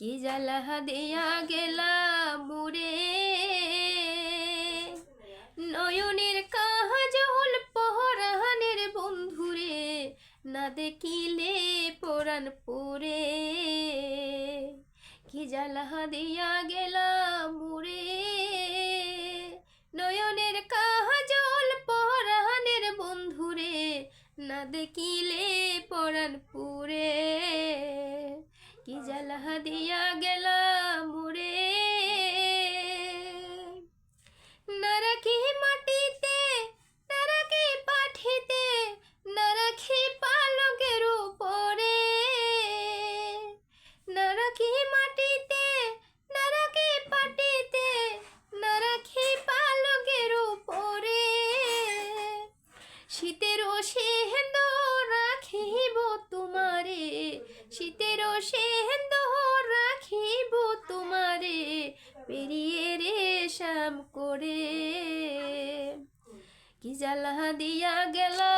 কি জ্বালা দিয়া গেলা মুরে নয়নের কাজল পহরানের বন্ধুরে, না দেখিলে পরাণ পুরে। কি জ্বালা দিয়া গেলা মুরে নয়নের কাজল পহরানের বন্ধুরে, না দেখিলে পরাণ পুরে। কি জ্বালা দিয়া গেলা মুরে? না মাটিতে, না পাঠিতে না পালকের উপরে। না মাটিতে, না রাখি পাটিতে না পালকের উপরে। শীতের সেহেন্দ রাখিব তোমারে শীতের সেহেন্দ রাখিব তোমারে, পেরিয়ে রে শ্যাম করে। কি জ্বালা দিয়া গেলা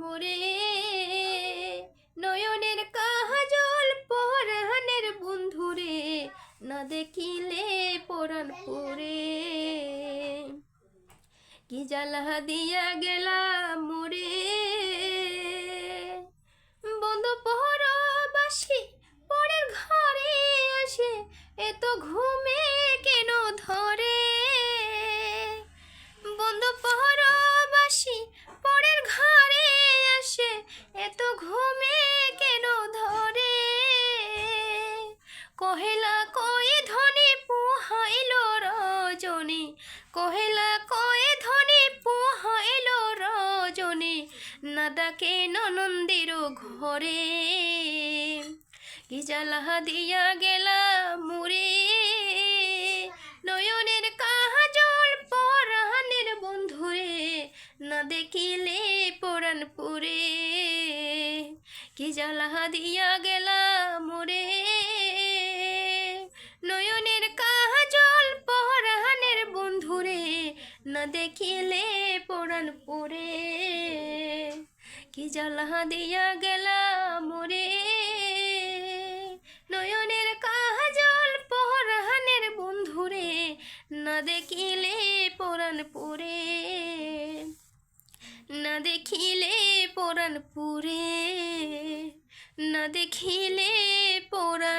মোরে, নয়নের কাজল পরাণের বন্ধুরে, না দেখিলে পরাণ পরে। কি জ্বালা দিয়া গেলা মোরে এত ঘুমে কেন ধরে? কহেলা কয়ে ধনে পুহাইল রজনী? কহেলা কয়ে ধনে পুহাইল রজনী? না ডাকে ননন্দের ঘরে। কি জ্বালা দিয়া গেলা মুরে নয়নের কাজল পরাণের বন্ধুরে, না দেখিলে পরাণ পুরে কি জ্বালা দিয়া গেলা মোরে? নয়নের কাজল পরাণের বন্ধুরে, না দেখিলে পরাণ পুরে। কি জ্বালা দিয়া গেলা মোরে? নয়নের কাজল পরাণের বন্ধুরে, না দেখিলে পরাণ পুরে। না দেখিলে পরাণ পুরে। না দেখিলে পোড়া